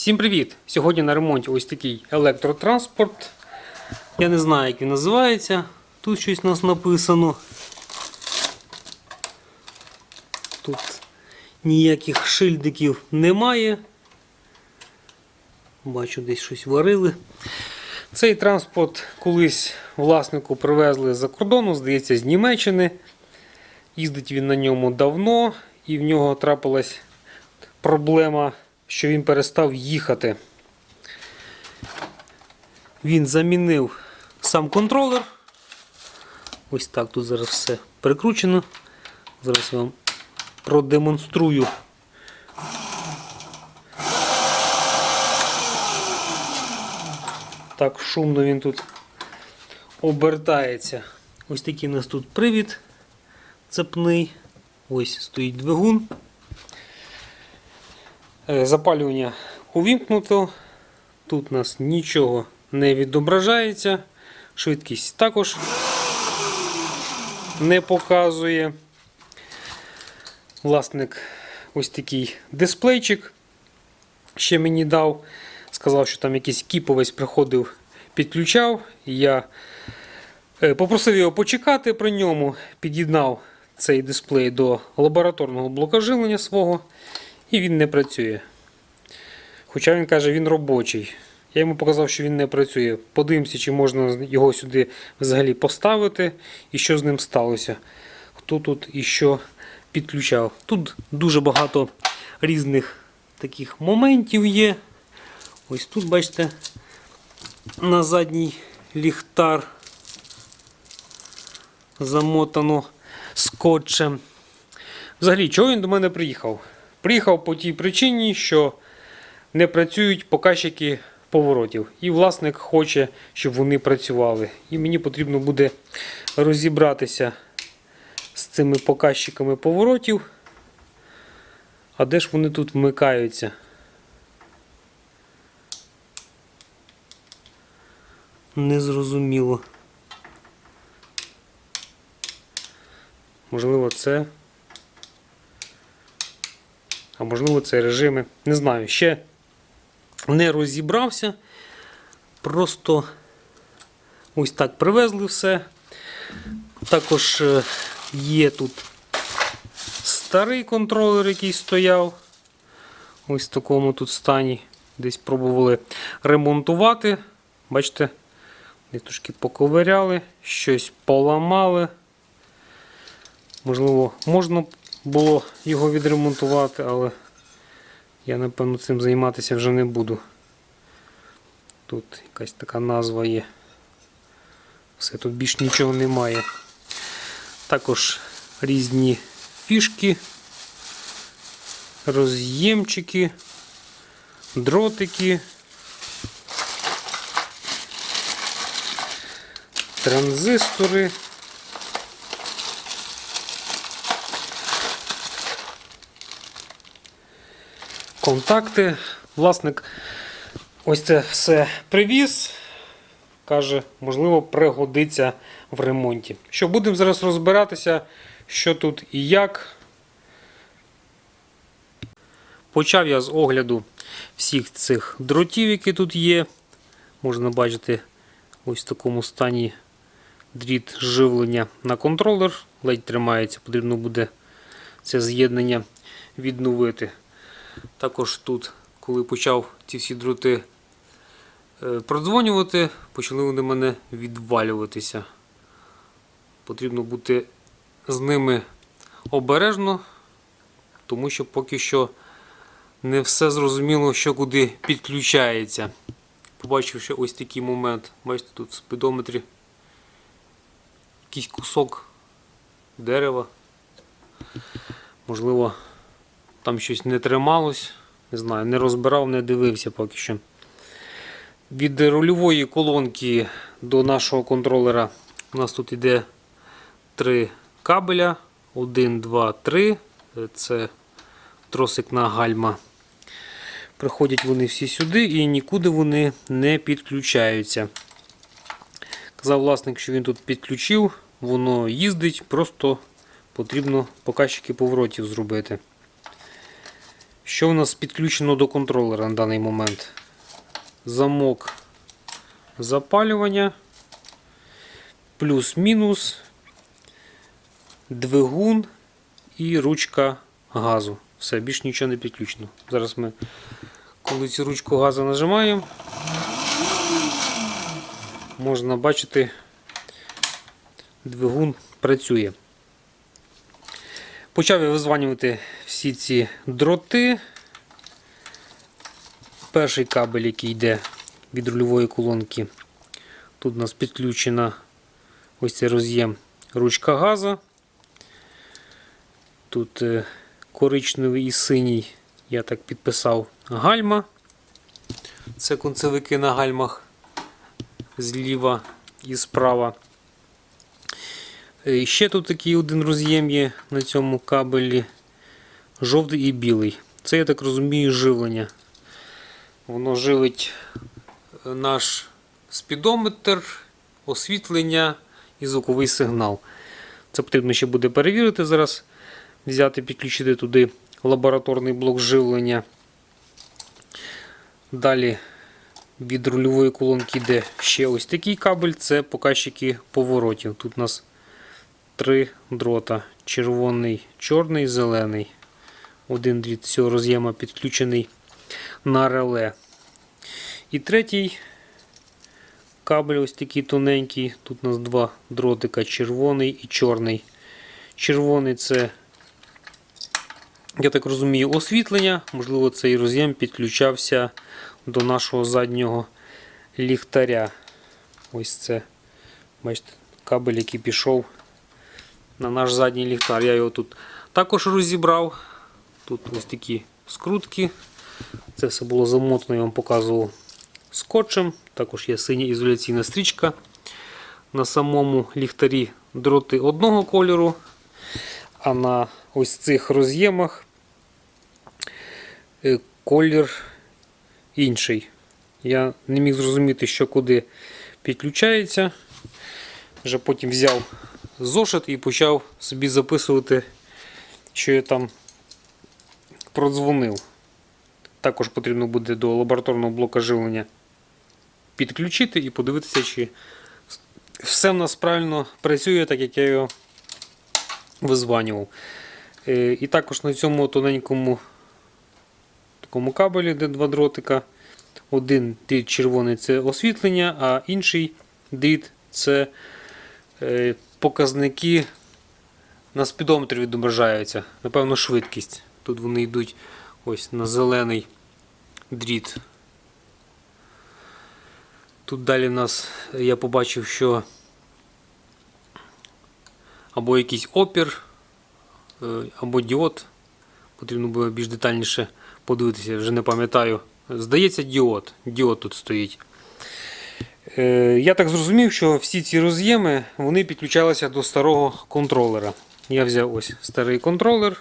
Всім привіт! Сьогодні на ремонті ось такий електротранспорт. Я не знаю, як він називається. Тут щось у нас написано. Тут ніяких шильдиків немає. Бачу, десь щось варили. Цей транспорт колись власнику привезли з-за кордону, здається, з Німеччини. Їздить він на ньому давно, і в нього трапилась проблема, що він перестав їхати. Він замінив сам контролер. Ось так тут зараз все прикручено. Зараз вам продемонструю. Так шумно він тут обертається. Ось такий у нас тут привід цепний. Ось стоїть двигун. Е, Запалювання увімкнуто. Тут у нас нічого не відображається. Швидкість також не показує. Власник ось такий дисплейчик ще мені дав. Сказав, що там якийсь кіповець приходив, підключав. Я е, попросив його почекати при ньому, під'єднав цей дисплей до лабораторного блока живлення свого, і він не працює. Хоча він каже, він робочий. Я йому показав, що він не працює. Подивимося, чи можна його сюди взагалі поставити і що з ним сталося. Хто тут і що підключав. Тут дуже багато різних таких моментів є. Ось тут, бачите, на задній ліхтар замотано скотчем. Взагалі, чого він до мене приїхав? Приїхав по тій причині, що не працюють показчики поворотів. І власник хоче, щоб вони працювали. І мені потрібно буде розібратися з цими показчиками поворотів. А де ж вони тут вмикаються? Незрозуміло. Можливо, це. А можливо, це режими. Не знаю. Ще не розібрався. Просто ось так привезли все. Також е, є тут старий контролер, який стояв. Ось в такому тут стані. Десь пробували ремонтувати. Бачите, десь трошки поковиряли, щось поламали. Можливо, можна було його відремонтувати, але я, напевно, цим займатися вже не буду. Тут якась така назва є. Все, тут більш нічого немає. Також різні фішки, роз'ємчики, дротики, транзистори. Контакти. Власник ось це все привіз. Каже, можливо, пригодиться в ремонті. Що, будемо зараз розбиратися, що тут і як. Почав я з огляду всіх цих дротів, які тут є. Можна бачити ось в такому стані дріт живлення на контролер. Ледь тримається, потрібно буде це з'єднання відновити. Також тут, коли почав ці всі дроти е, продзвонювати, почали вони мене відвалюватися. Потрібно бути з ними обережно, тому що поки що не все зрозуміло, що куди підключається. Побачивши ось такий момент, бачите, тут в спідометрі якийсь кусок дерева. Можливо, там щось не трималось. Не знаю, не розбирав, не дивився поки що. Від рульової колонки до нашого контролера у нас тут йде три кабеля. 1, 2, 3. Це тросик на гальма. Приходять вони всі сюди і нікуди вони не підключаються. Казав власник, що він тут підключив, воно їздить, просто потрібно показчики поворотів зробити Що у нас підключено до контролера на даний момент? Замок запалювання, плюс-мінус, двигун і ручка газу. Все, більш нічого не підключено. Зараз ми, коли цю ручку газу нажимаємо, можна бачити, двигун працює. Почав я визванювати всі ці дроти. Перший кабель, який йде від рульової колонки. Тут у нас підключена ось цей роз'єм ручка газу. Тут е, коричневий і синій, я так підписав, гальма. Це концевики на гальмах зліва і справа. Е, Ще тут такий один роз'єм є на цьому кабелі. Жовтий і білий. Це, я так розумію, живлення. Воно живить е, наш спідометр, освітлення і звуковий сигнал. Це потрібно ще буде перевірити зараз. Взяти, підключити туди лабораторний блок живлення. Далі від рульової колонки йде ще ось такий кабель, це показчики поворотів. Тут у нас три дрота: червоний, чорний, зелений. Один дріт цього роз'єма підключений на реле. І третій кабель ось такий тоненький. Тут у нас два дротика: червоний і чорний. Червоний це, я так розумію, освітлення. Можливо, цей роз'єм підключався до нашого заднього ліхтаря. Ось це, бачите, кабель, який пішов на наш задній ліхтар. Я його тут також розібрав. Тут ось такі скрутки. Це все було замотано, я вам показував скотчем. Також є синя ізоляційна стрічка. На самому ліхтарі дроти одного кольору, а на ось цих роз'ємах е, колір інший. Я не міг зрозуміти, що куди підключається. Вже потім взяв зошит і почав собі записувати, що я там продзвонив. Також потрібно буде до лабораторного блока живлення підключити і подивитися, чи все в нас правильно працює, так як я його визванював. Е, І також на цьому тоненькому такому кабелі, де два дротика. Один дріт червоний це освітлення, а інший дріт це е, показники на спідометрі відображаються. Напевно, швидкість. Тут вони йдуть ось на зелений дріт. Тут далі в нас я побачив, що або якийсь опір, е, або діод. Потрібно було більш детальніше подивитися, вже не пам'ятаю. Здається, діод. Діод тут стоїть. Е, Я так зрозумів, що всі ці роз'єми вони підключалися до старого контролера. Я взяв ось старий контролер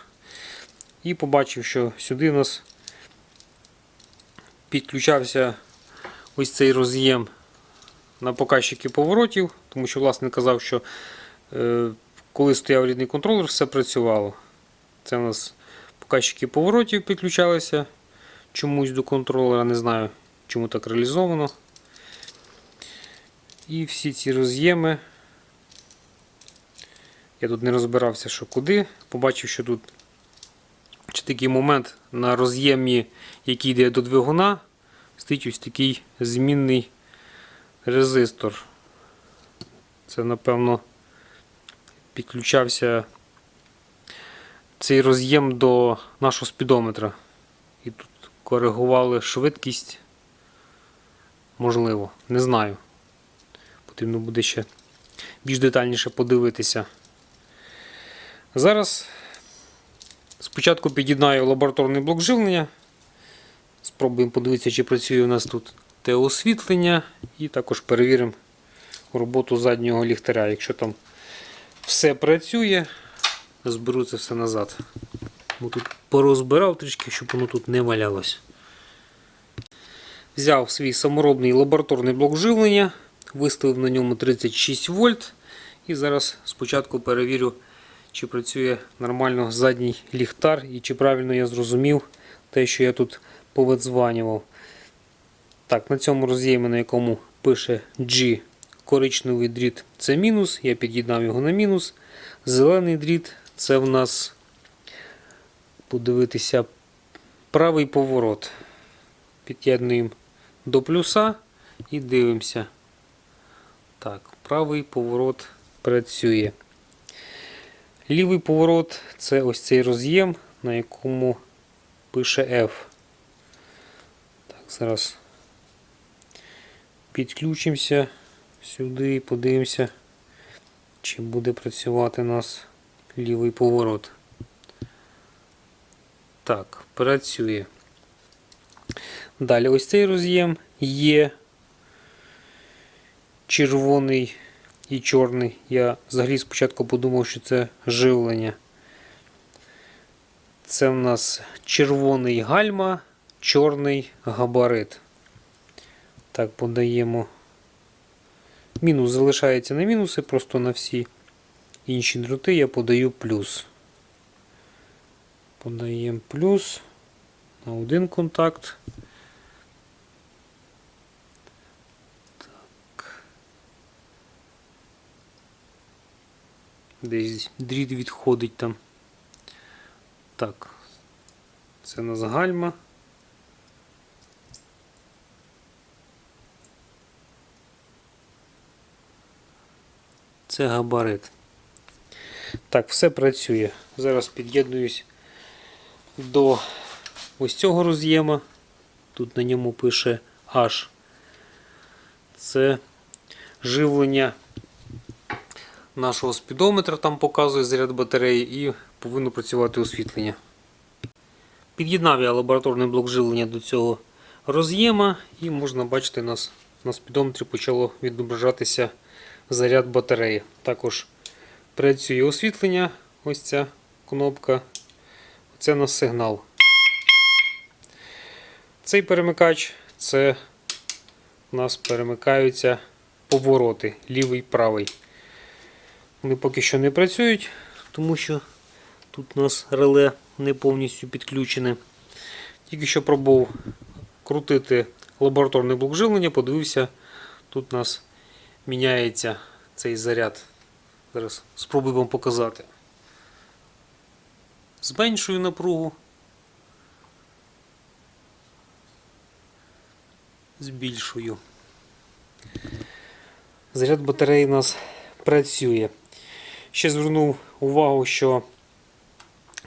і побачив, що сюди у нас підключався ось цей роз'єм на показчики поворотів, тому що власник казав, що е, коли стояв рідний контролер, все працювало. Це у нас показчики поворотів підключалися чомусь до контролера, не знаю, чому так реалізовано. І всі ці роз'єми. Я тут не розбирався, що куди. Побачив, що тут чи такий момент на роз'ємі, який йде до двигуна, стоїть ось такий змінний резистор. Це, напевно, підключався цей роз'єм до нашого спідометра. І тут коригували швидкість. Можливо, не знаю. Потрібно буде ще більш детальніше подивитися. Зараз спочатку під'єднаю лабораторний блок живлення. Спробуємо подивитися, чи працює у нас тут те освітлення, і також перевіримо роботу заднього ліхтаря. Якщо там все працює, зберу це все назад. Бо тут порозбирав трішки, щоб воно тут не валялось. Взяв свій саморобний лабораторний блок живлення, виставив на ньому 36 вольт. І зараз спочатку перевірю, чи працює нормально задній ліхтар і чи правильно я зрозумів те, що я тут повидзванював. Так, на цьому роз'ємі, на якому пише G коричневий дріт це мінус, я під'єднав його на мінус. Зелений дріт це в нас подивитися правий поворот. Під'єднуємо до плюса і дивимося. Так, правий поворот працює. Лівий поворот це ось цей роз'єм, на якому пише F. Так, зараз підключимося сюди і подивимося, чи буде працювати у нас лівий поворот. Так, працює. Далі ось цей роз'єм є червоний і чорний. Я взагалі спочатку подумав, що це живлення. Це в нас червоний гальма, чорний габарит. Так, подаємо. Мінус залишається на мінуси, просто на всі інші дроти я подаю плюс. Подаємо плюс на один контакт. Десь дріт відходить там. Так. Це у нас гальма. Це габарит. Так, все працює. Зараз під'єднуюсь до ось цього роз'єма. Тут на ньому пише H. Це живлення нашого спідометра, там показує заряд батареї і повинно працювати освітлення. Під'єднав я лабораторний блок живлення до цього роз'єма і можна бачити, нас на спідометрі почало відображатися заряд батареї. Також працює освітлення, ось ця кнопка. Це нас сигнал. Цей перемикач це у нас перемикаються повороти лівий правий. Вони поки що не працюють, тому що тут у нас реле не повністю підключене. Тільки що пробував крутити лабораторний блок живлення, подивився, тут у нас міняється цей заряд. Зараз спробую вам показати. Зменшую напругу. Збільшую. Заряд батареї у нас працює. Ще звернув увагу, що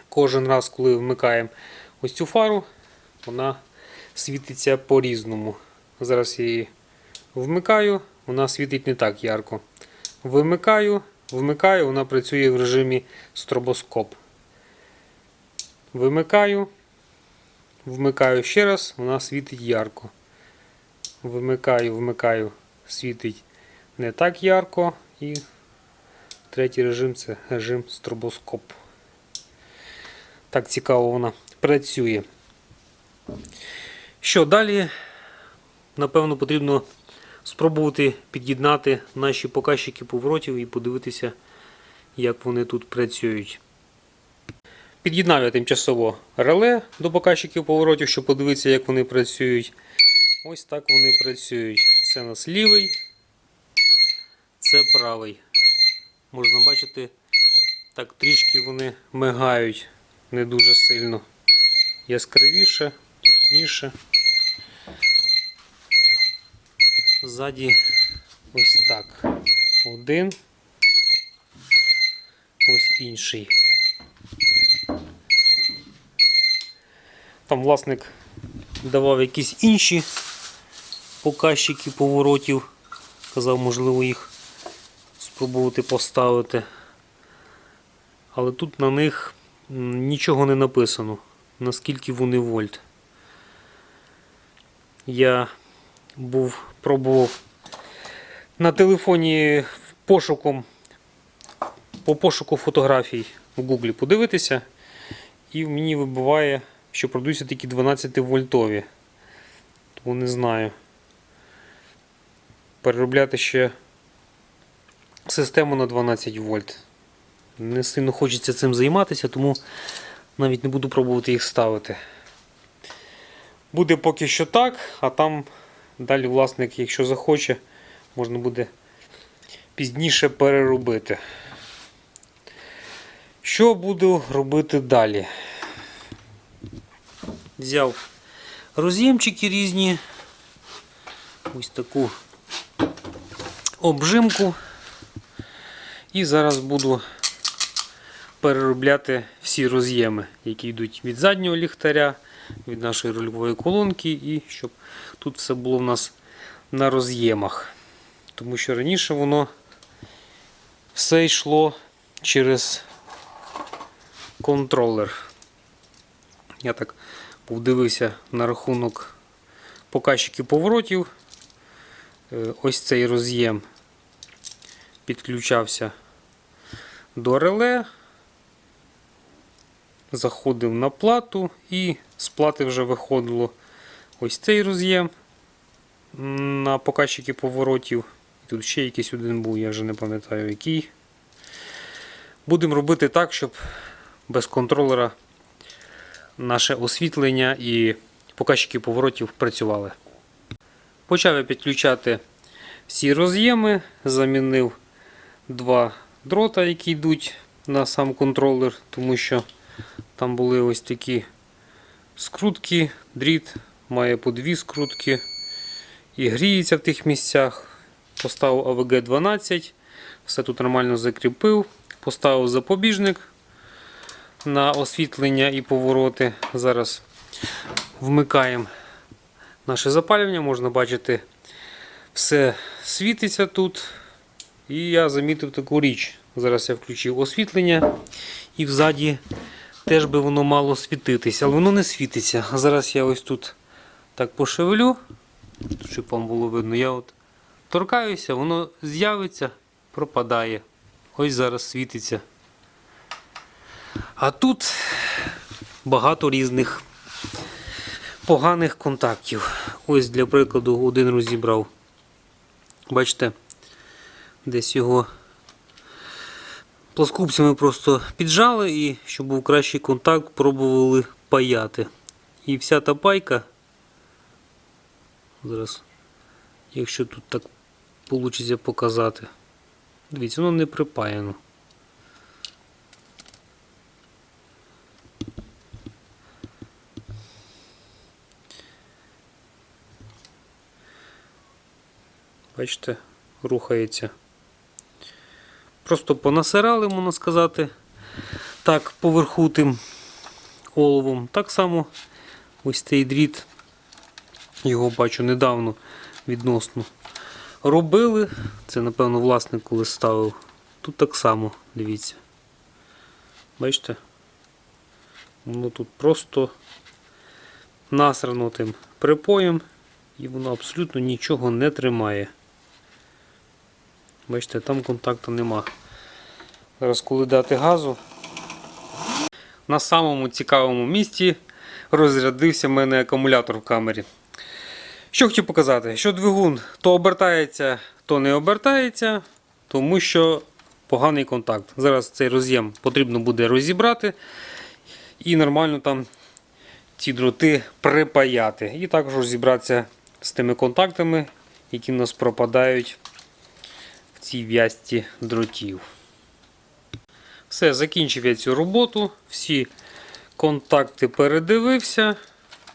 кожен раз, коли вмикаємо ось цю фару, вона світиться по-різному. Зараз я її вмикаю, вона світить не так ярко. Вимикаю, вмикаю, вона працює в режимі стробоскоп. Вимикаю, вмикаю ще раз, вона світить ярко. Вимикаю, вмикаю, світить не так ярко. І третій режим це режим стробоскоп. Так цікаво вона працює. Що далі? Напевно, потрібно спробувати під'єднати наші показчики поворотів і подивитися, як вони тут працюють. Під'єднав я тимчасово реле до показчиків поворотів, щоб подивитися, як вони працюють. Ось так вони працюють. Це у нас лівий, це правий. Можна бачити, так трішки вони мигають не дуже сильно. Яскравіше, тускніше. Ззаді ось так. Один. Ось інший. Там власник давав якісь інші показчики поворотів. Казав, можливо, їх спробувати поставити. Але тут на них нічого не написано, наскільки вони вольт. Я був пробував на телефоні пошуком по пошуку фотографій в Гуглі подивитися, і мені вибиває, що продаються такі 12 вольтові. Тому не знаю. Переробляти ще систему на 12 вольт. Не сильно хочеться цим займатися, тому навіть не буду пробувати їх ставити. Буде поки що так, а там далі власник, якщо захоче, можна буде пізніше переробити. Що буду робити далі? Взяв роз'ємчики різні. Ось таку обжимку. І зараз буду переробляти всі роз'єми, які йдуть від заднього ліхтаря, від нашої рульової колонки, і щоб тут все було в нас на роз'ємах. Тому що раніше воно все йшло через контролер. Я так подивився на рахунок показчиків поворотів. Е, Ось цей роз'єм підключався до реле, заходив на плату і з плати вже виходило ось цей роз'єм на показчики поворотів. Тут ще якийсь один був, я вже не пам'ятаю який. Будемо робити так, щоб без контролера наше освітлення і показчики поворотів працювали. Почав я підключати всі роз'єми, замінив два дрота, які йдуть на сам контролер, тому що там були ось такі скрутки, дріт має по дві скрутки і гріється в тих місцях. Поставив АВГ 12, все тут нормально закріпив, поставив запобіжник на освітлення і повороти. Зараз вмикаємо наше запалювання, можна бачити, все світиться тут. І я замітив таку річ. Зараз я включив освітлення і взаді теж би воно мало світитися, але воно не світиться. Зараз я ось тут так пошевелю, щоб вам було видно, я от торкаюся, воно з'явиться, пропадає. Ось зараз світиться. А тут багато різних поганих контактів. Ось для прикладу один розібрав. Бачите, десь його плоскупцями просто піджали і, щоб був кращий контакт, пробували паяти. І вся та пайка, зараз, якщо тут так вийде показати, дивіться, воно не припаяно. Бачите, рухається. Просто понасирали, можна сказати, так, поверху тим оловом. Так само ось цей дріт, його бачу недавно відносно робили. Це, напевно, власник коли ставив. Тут так само, дивіться. Бачите? Воно тут просто насрано тим припоєм і воно абсолютно нічого не тримає. Бачите, там контакту нема. Зараз, коли дати газу, на самому цікавому місці розрядився в мене акумулятор в камері. Що хотів показати, що двигун то обертається, то не обертається, тому що поганий контакт. Зараз цей роз'єм потрібно буде розібрати і нормально там ці дроти припаяти. І також розібратися з тими контактами, які в нас пропадають цій в'язці дротів. Все, закінчив я цю роботу. Всі контакти передивився.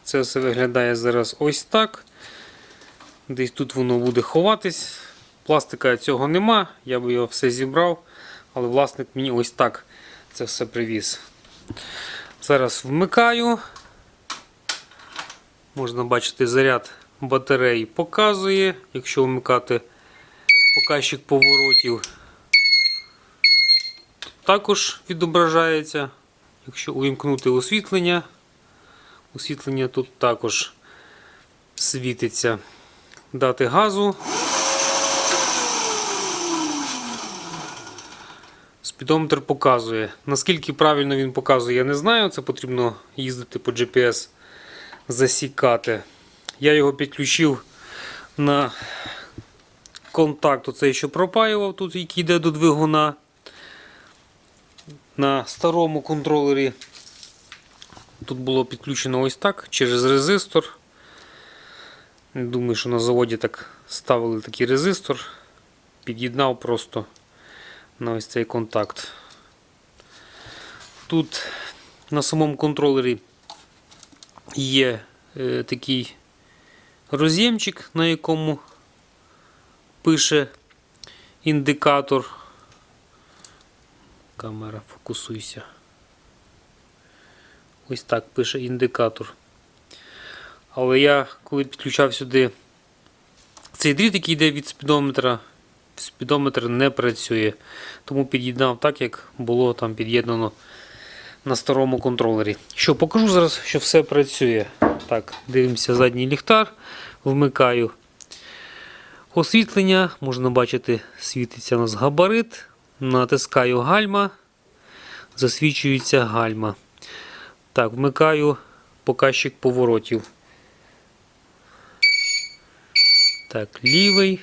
Це все виглядає зараз ось так. Десь тут воно буде ховатись. Пластика цього нема, я би його все зібрав, але власник мені ось так це все привіз. Зараз вмикаю. Можна бачити, заряд батареї показує, якщо вмикати показчик поворотів. Також відображається, якщо увімкнути освітлення. Освітлення тут також світиться. Дати газу. Спідометр показує. Наскільки правильно він показує, я не знаю. Це потрібно їздити по GPS засікати. Я його підключив на контакт, оцей, що пропаював тут, який йде до двигуна. На старому контролері тут було підключено ось так через резистор. Думаю, що на заводі так ставили такий резистор, під'єднав просто на ось цей контакт. Тут на самому контролері є е, такий роз'ємчик, на якому пише індикатор. Камера, фокусуйся. Ось так пише індикатор. Але я, коли підключав сюди цей дріт, який йде від спідометра, спідометр не працює. Тому під'єднав так, як було там під'єднано на старому контролері. Що, покажу зараз, що все працює. Так, дивимося задній ліхтар, вмикаю освітлення, можна бачити, світиться у нас габарит. Натискаю гальма, засвічується гальма. Так, вмикаю показчик поворотів. Так, лівий.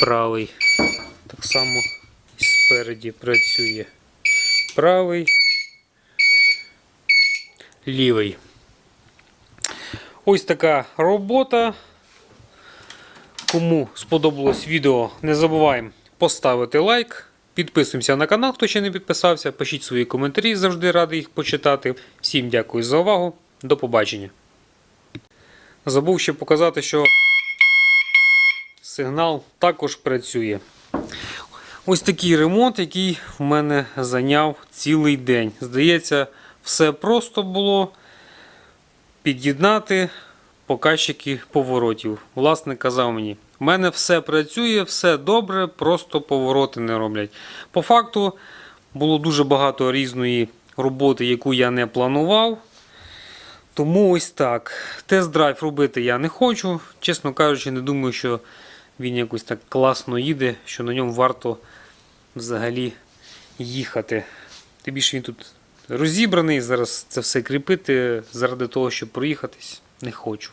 Правий. Так само і спереді працює. Правий. Лівий. Ось така робота. Кому сподобалось відео, не забуваємо поставити лайк. Підписуємося на канал, хто ще не підписався. Пишіть свої коментарі, завжди радий їх почитати. Всім дякую за увагу. До побачення. Забув ще показати, що сигнал також працює. Ось такий ремонт, який в мене зайняв цілий день. Здається, все просто було під'єднати показчики поворотів. Власник казав мені, в мене все працює, все добре, просто повороти не роблять. По факту було дуже багато різної роботи, яку я не планував. Тому ось так. Тест-драйв робити я не хочу. Чесно кажучи, не думаю, що він якось так класно їде, що на ньому варто взагалі їхати. Тим більше він тут розібраний. Зараз це все кріпити заради того, щоб проїхатись, не хочу.